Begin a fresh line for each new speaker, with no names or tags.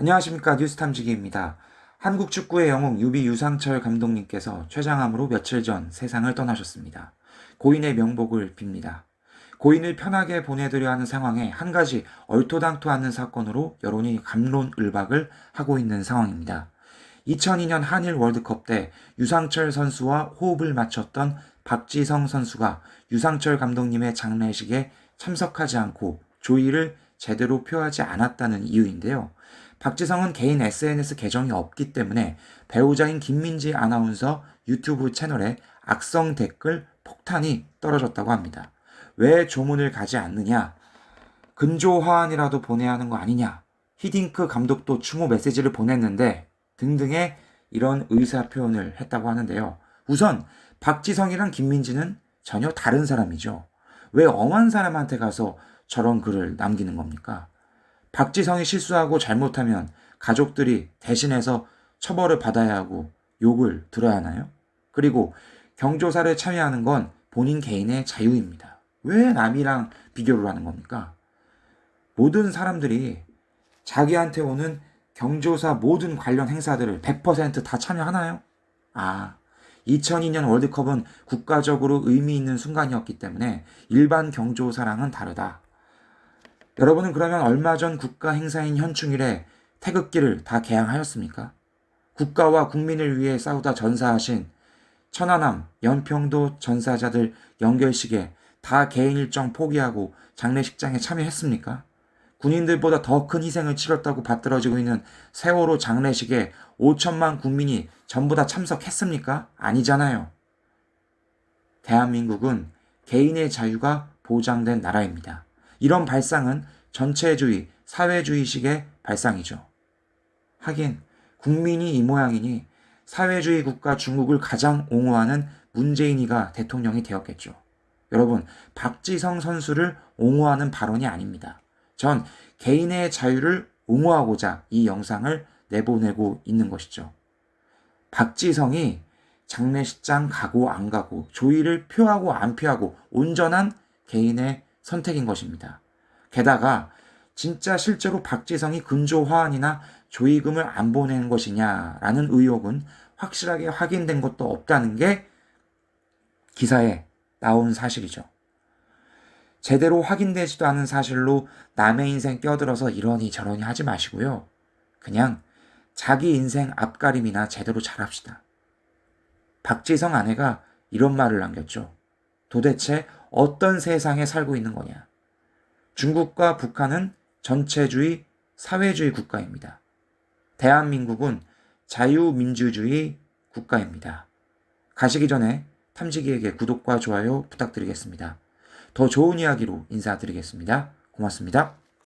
안녕하십니까 뉴스탐지기입니다. 한국 축구의 영웅 유비 유상철 감독님께서 췌장암으로 며칠 전 세상을 떠나셨습니다. 고인의 명복을 빕니다. 고인을 편하게 보내드려 하는 상황에 한 가지 얼토당토 않는 사건으로 여론이 감론을박을 하고 있는 상황입니다. 2002년 한일 월드컵 때 유상철 선수와 호흡을 맞췄던 박지성 선수가 유상철 감독님의 장례식에 참석하지 않고 조의를 제대로 표하지 않았다는 이유인데요. 박지성은 개인 SNS 계정이 없기 때문에 배우자인 김민지 아나운서 유튜브 채널에 악성 댓글 폭탄이 떨어졌다고 합니다. 왜 조문을 가지 않느냐? 근조화환이라도 보내야 하는 거 아니냐? 히딩크 감독도 추모 메시지를 보냈는데 등등의 이런 의사 표현을 했다고 하는데요. 우선 박지성이랑 김민지는 전혀 다른 사람이죠. 왜 엄한 사람한테 가서 저런 글을 남기는 겁니까? 박지성이 실수하고 잘못하면 가족들이 대신해서 처벌을 받아야 하고 욕을 들어야 하나요? 그리고 경조사를 참여하는 건 본인 개인의 자유입니다. 왜 남이랑 비교를 하는 겁니까? 모든 사람들이 자기한테 오는 경조사 모든 관련 행사들을 100%다 참여하나요? 아, 2002년 월드컵은 국가적으로 의미 있는 순간이었기 때문에 일반 경조사랑은 다르다. 여러분은 그러면 얼마 전 국가 행사인 현충일에 태극기를 다 개항하였습니까? 국가와 국민을 위해 싸우다 전사하신 천안함, 연평도 전사자들 연결식에 다 개인 일정 포기하고 장례식장에 참여했습니까? 군인들보다 더 큰 희생을 치렀다고 받들어지고 있는 세월호 장례식에 5천만 국민이 전부 다 참석했습니까? 아니잖아요. 대한민국은 개인의 자유가 보장된 나라입니다. 이런 발상은 전체주의, 사회주의식의 발상이죠. 하긴 국민이 이 모양이니 사회주의 국가 중국을 가장 옹호하는 문재인이가 대통령이 되었겠죠. 여러분, 박지성 선수를 옹호하는 발언이 아닙니다. 전 개인의 자유를 옹호하고자 이 영상을 내보내고 있는 것이죠. 박지성이 장례식장 가고 안 가고 조의를 표하고 안 표하고 온전한 개인의 선택인 것입니다. 게다가 진짜 실제로 박지성이 근조화환이나 조의금을 안 보낸 것이냐라는 의혹은 확실하게 확인된 것도 없다는 게 기사에 나온 사실이죠. 제대로 확인되지도 않은 사실로 남의 인생 껴들어서 이러니 저러니 하지 마시고요. 그냥 자기 인생 앞가림이나 제대로 잘합시다. 박지성 아내가 이런 말을 남겼죠. 도대체 어떤 세상에 살고 있는 거냐? 중국과 북한은 전체주의, 사회주의 국가입니다. 대한민국은 자유민주주의 국가입니다. 가시기 전에 탐지기에게 구독과 좋아요 부탁드리겠습니다. 더 좋은 이야기로 인사드리겠습니다. 고맙습니다.